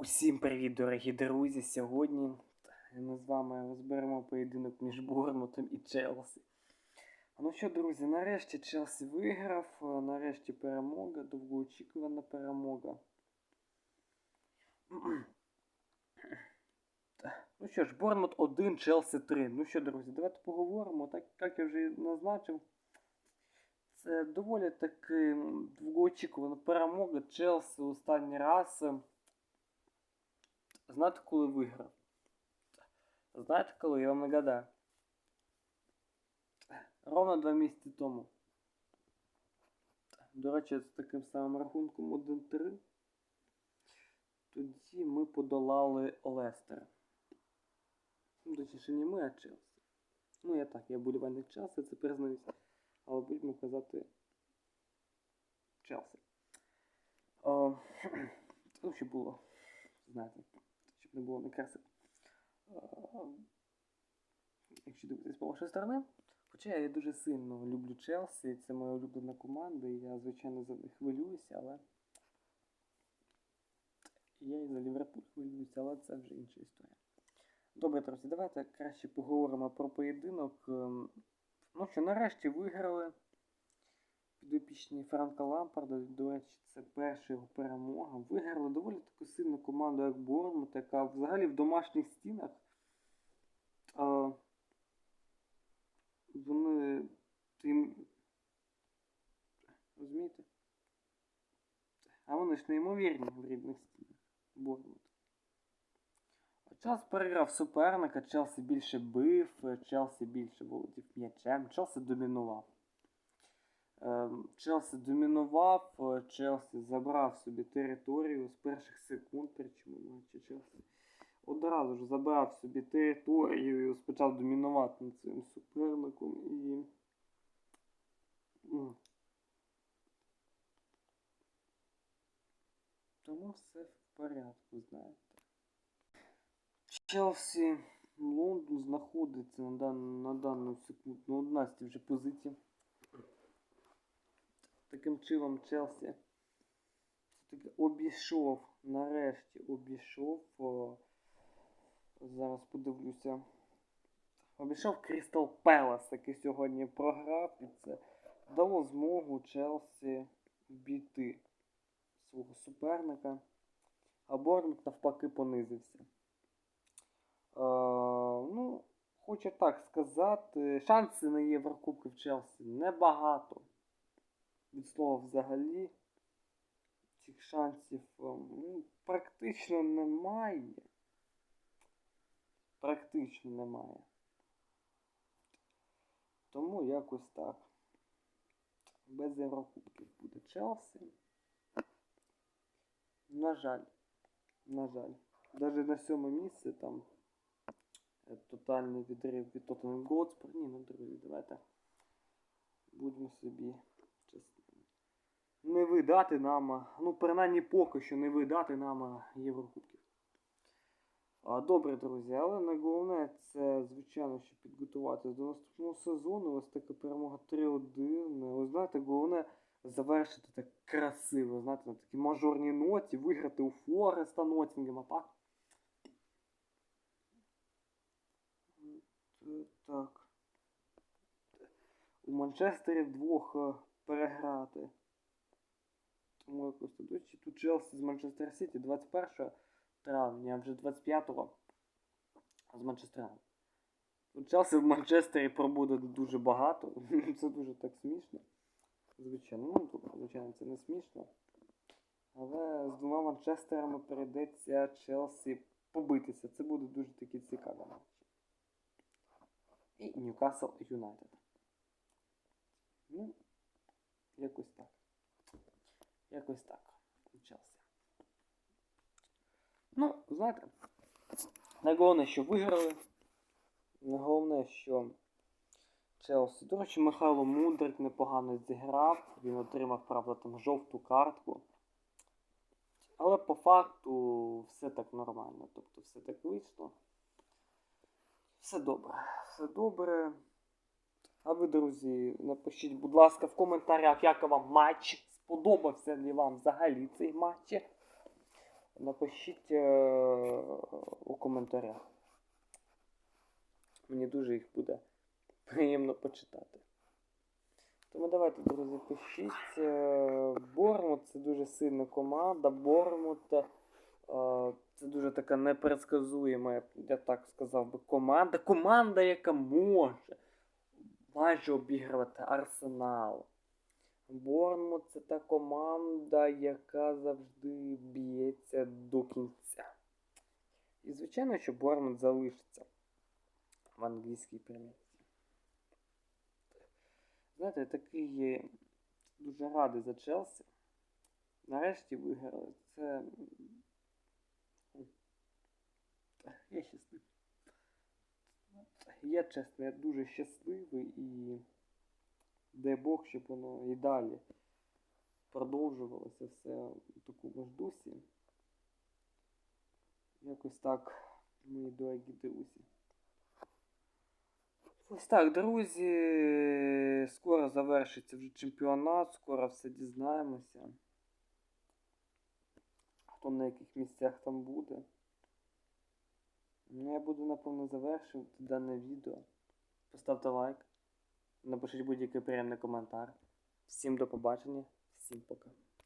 Усім привіт, дорогі друзі! Сьогодні ми з вами розберемо поєдинок між Борнмутом і Челсі. Ну що, друзі, нарешті Челсі виграв, е, нарешті перемога, довгоочікувана перемога. Ну що ж, Борнмут 1, Челсі 3. Ну що, друзі, давайте поговоримо. Так як я вже назначив, це доволі таки довгоочікувана перемога Челсі останній раз. Знаєте, коли виграв? Знаєте, коли? Я вам нагадаю. Ровно два місяці тому. До речі, з таким самим рахунком 1-3. Тоді ми подолали Лестер. Ну, точніше, не ми, а Челсі. Ну, я так, я болівальник Челсі, це признаюся. Але будемо казати Челсі. О, ну, що було, знаєте, не було некрасиво. Е, Якщо дивитися по вашої сторони. Хоча я дуже сильно люблю Челсі, це моя улюблена команда, і я, звичайно, за них хвилююся, але. Я і за Ліверпуль хвилююся, але це вже інша історія. Добре, друзі, давайте краще поговоримо про поєдинок. Ем, Ну що, нарешті виграли підопічні Франка Лампарда. До речі, це перша його перемога. Виграли доволі таку сильну команду, як Бормут, яка взагалі в домашніх стінах. А, вони тим. Розумієте? А вони ж неймовірні в рідних стінах. Бормут. Час переграв суперника, Челсі більше бив, Челсі більше володів м'ячем, Челсі домінував. Ем, Челсі домінував, е, Челсі забрав собі територію з перших секунд, причому матчі Челсі одразу ж забрав собі територію і почав домінувати над своїм суперником і. Тому все в порядку, знаєте. Челсі Лондон знаходиться на, дан, на дану секунду на 11 вже позиції. Таким чином Челсі обійшов, нарешті обійшов. зараз подивлюся. Обійшов Крістал Пелас, який сьогодні програв, і це дало змогу Челсі вбійти свого суперника. А Борнмут навпаки понизився. Е, ну, хочу так сказати, шанси на Єврокубки в Челсі небагато. Від слова взагалі. Цих шансів е, ну, практично немає. Практично немає. Тому якось так. Без Єврокубків буде Челсі. На жаль. На жаль. Навіть на сьоме місце там е, тотальний відрив від Тоттенхем Готспур. Ні, ну друзі, давайте будемо собі видати нам, ну принаймні поки що не видати нам Єврокубків. Добре, друзі, але найголовне це, звичайно, щоб підготуватися до наступного сезону. Ось така перемога 3-1. Ви знаєте, головне завершити так красиво, знаєте, на такій мажорній ноті, виграти у Фореста Ноттінгема, так? Е, Так. У Манчестері вдвох е, переграти. Тому якось тут. Челсі з Манчестер Сіті 21 травня, а вже 25-го з Манчестером. Тут Челсі в Манчестері пробуде дуже багато. Це дуже так смішно. Звичайно, ну звичайно, це не смішно. Але з двома Манчестерами перейдеться Челсі побитися. Це буде дуже такий цікавий. І Ньюкасл Юнайтед. Ну, якось так. Якось так. Челсі. Ну, знаєте, найголовне, що виграли. Найголовне, що Челсі. До речі, Михайло Мудрик непогано зіграв. Він отримав, правда, там жовту картку. Але по факту все так нормально. Тобто все так вийшло. Все добре. Все добре. А ви, друзі, напишіть, будь ласка, в коментарях, як вам матч. Сподобався ли вам взагалі цей матч. напишіть е, у коментарях. Мені дуже їх буде приємно почитати. Тому давайте, друзі, пишіть. Е, Бормут це дуже сильна команда. Бормут е, це дуже така непредсказуєма, я так сказав би, команда. Команда, яка може майже обігрувати Арсенал. Борнмут це та команда, яка завжди б'ється до кінця. І звичайно, що Борнмут залишиться в англійській прем'єрці. Знаєте, я такий дуже радий за Челсі. Нарешті виграли. Це. Я щасливий. Я чесно, я дуже щасливий і дай Бог, щоб воно і далі продовжувалося все у такому ж дусі. Якось так, мої дорогі друзі. Ось так, друзі. Скоро завершиться вже чемпіонат, скоро все дізнаємося. Хто на яких місцях там буде. Ну, я буду, напевно, завершувати дане відео. Поставте лайк. Напишіть будь-який приємний коментар. Всім до побачення, всім пока.